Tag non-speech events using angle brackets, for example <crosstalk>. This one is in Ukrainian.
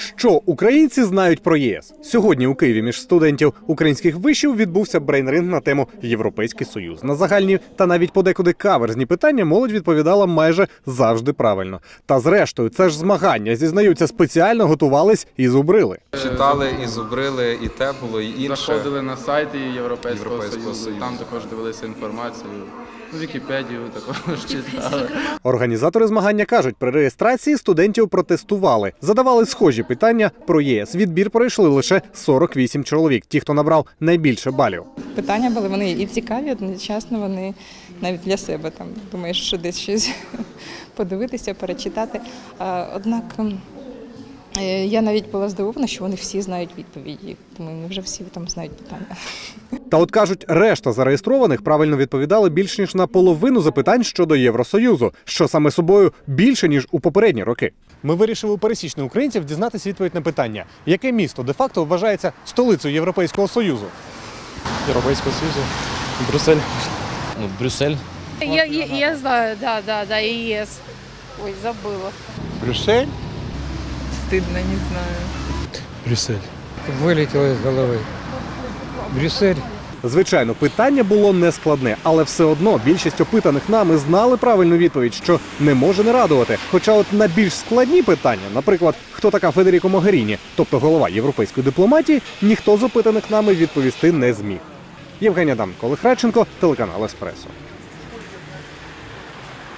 Що українці знають про ЄС? Сьогодні у Києві між студентів українських вишів відбувся брейнринг на тему Європейський Союз. На загальні та навіть подекуди каверзні питання молодь відповідала майже завжди правильно. Та зрештою, це ж змагання зізнаються, спеціально готувались і зубрили. Читали і зубрили, і те було, і інше. Заходили на сайти Європейського, Європейського Союзу, Союзу. там також дивилися інформацію. Ну, Вікіпедію також читали. Організатори змагання кажуть, при реєстрації студентів протестували, задавали схожі питання про ЄС. Відбір пройшли лише 48 чоловік. Ті, хто набрав найбільше балів. Питання були вони і цікаві, одночасно вони навіть для себе там думаєш, що десь щось <laughs> подивитися, перечитати. Однак ем, е, я навіть була здивована, що вони всі знають відповіді. Тому вони вже всі там знають питання. Та от кажуть, решта зареєстрованих правильно відповідали більш ніж на половину запитань щодо Євросоюзу, що саме собою більше ніж у попередні роки. Ми вирішили у пересічних українців дізнатися відповідь на питання, яке місто де-факто вважається столицею Європейського союзу. Європейського Союзу, Брюссель. Ну, Брюссель. Я, я, я знаю, да, да, да, ЕС. Ой, забыла. Брюссель? Стидно, не знаю. Брюссель. Вилетіло з голови. Брюссель. Звичайно, питання було нескладне, але все одно більшість опитаних нами знали правильну відповідь, що не може не радувати. Хоча, от на більш складні питання, наприклад, хто така Федеріко Могеріні, тобто голова європейської дипломатії, ніхто з опитаних нами відповісти не зміг. Євгенія Данко, Олег Радченко, телеканал Еспресо.